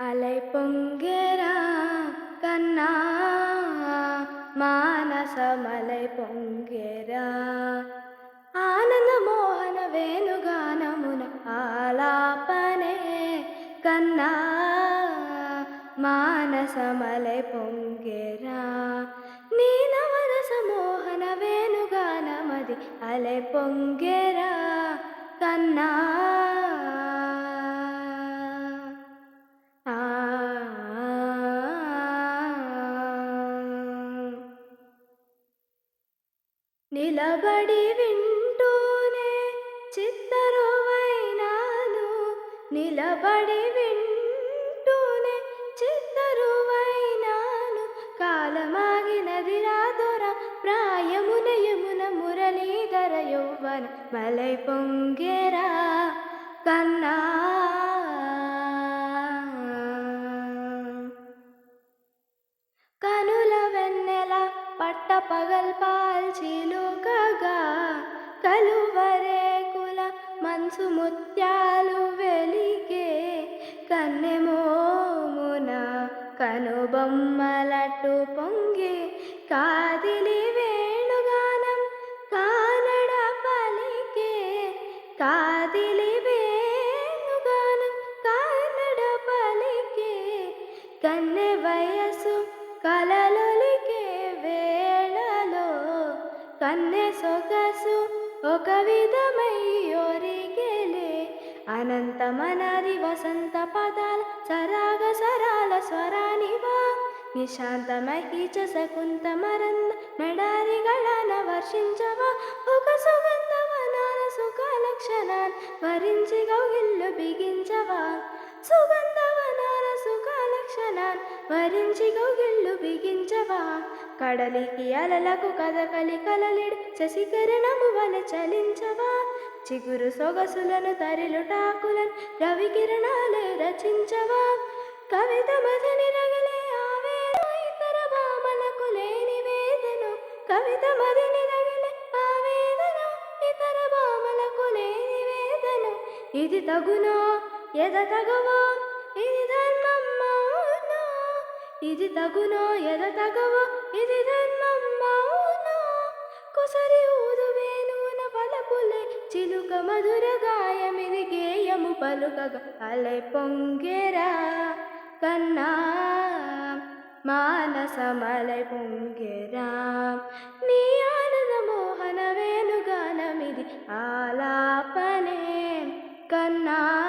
అలై పొంగెరా కన్నా మానసమలై పొంగెరా. ఆనంద మోహన వేణుగానమున ఆలాపనే కన్నా మానసమలై పొంగెరా. నీ నవరస మోహన వేణుగానమది అలై పొంగెరా కన్నా నిలబడి వింటూనే చిత్తరువైనాను. నిలబడి వింటూనే చిత్తరువైనాను. కాలమాగినది రాదొర ప్రాయమున యమున మురళీధర యౌవన మలై పొంగేరా కన్నా. కనుల వెన్నెల పట్ట పగల్పా పాల్చిలుకగా కలువరేకుల మంచు ముత్యాలు వెలిగే కన్నెమోమున కనుబొమ్మలట్టు పొంగి కాదిలి కన్నె సొగసు ఒక విధమై అనంత అనంతమనది వసంత పదాల సరాగ సరాల స్వరానివా. నిశాంతమహీచ శకుంత మరంద మెడారిగళన వర్షించవా. ఒక సుగంధవనాల సుఖ లక్షణాన్ వరించి గౌగిల్లు బిగించవా. సుగంధవనార సుఖ లక్షణ వరించి గౌగిల్లు బిగించవా? కడలికి అలలకు కదకలి కలలిడు శశికరణము వల చలించవా? చిగురు సొగసులను తరిలుటాకులను రవికిరణాలే రచించవా? కవిత మదని రగలే ఆవేను ఇతర భామలకు లేని వేదను. కవిత మదిని రగలే ఆవేదను ఇతర భామలకు లేని వేదను. ఇది తగునో? ఎదతగవో ఇది ధర్మం మౌనో ఇది తగునో? ఎదతగవో ఇది ధర్మం మౌనో కొసరి ఊదు వేణువున పలకులే చిలుక మధుర గాయమిది గేయము పలుకగా అలై పొంగెరా. కన్నా మానసమలై పొంగెరా. నీ ఆనంద మోహన వేణుగానమిది ఆలాపనే. కన్నా